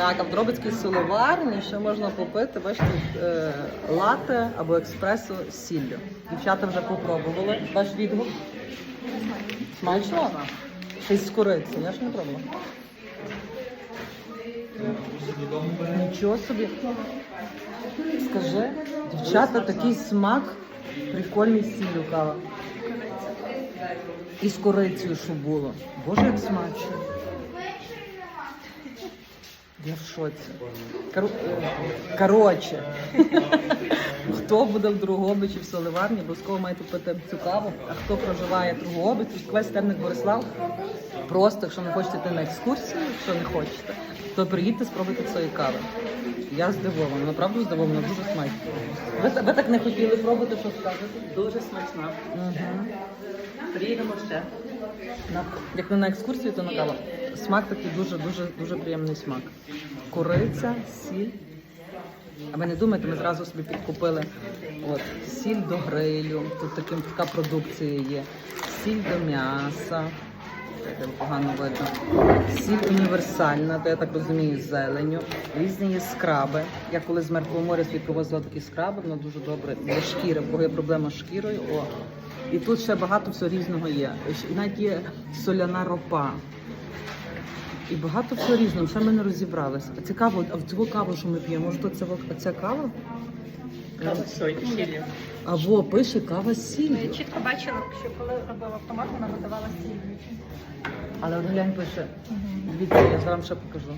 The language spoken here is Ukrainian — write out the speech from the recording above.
Так, а в Дробицькій соловарні ще можна попити, бачите, е, лате або експресо з сіллю. Дівчата вже попробували. Ваш відгук? Смачно? Й з кориці, я ж не пробувала. Нічого собі. Скажи, дівчата, такий смак, прикольний сіллю кава. І з корицею, що було. Боже, як смачно. Я в шоці. Е, Коротше, хто буде в Другобичі в Соливарні, обов'язково маєте пити цю каву. А хто проживає в Другобичі, весь терник Борислав, просто, якщо не хочете йти на екскурсію, якщо не хочете, то приїдьте спробуйте цієї кави. Я здивована, направду здивована, дуже смачно. Ви, ви так не хотіли пробувати, що скажете? Дуже смачна. Угу. Приїдемо ще. Як не на екскурсію, то на каву. Смак такий дуже, дуже, приємний смак. Куриця, сіль. А ви не думайте, ми зразу собі підкупили от, сіль до грилю. Тут таким, така продукція є. Сіль до м'яса. Погано видно. Сіль універсальна, то я так розумію, з зеленю. Різні є скраби. Я коли з Мертвого моря привозила такі скраби, воно дуже добре для шкіри, кого є проблема з шкірою. О. І тут ще багато всього різного є. І навіть є соляна ропа. І багато всього різного, ще ми не розібралися. Цікаво, а в цю каву, що ми п'ємо, може, то це кава? Кава з сою, сіллю. А пише кава з сіллю. Чітко бачила, що коли робила автомат, вона видавала сіль. Але от глянь пише. Дивіться, я зараз ще покажу.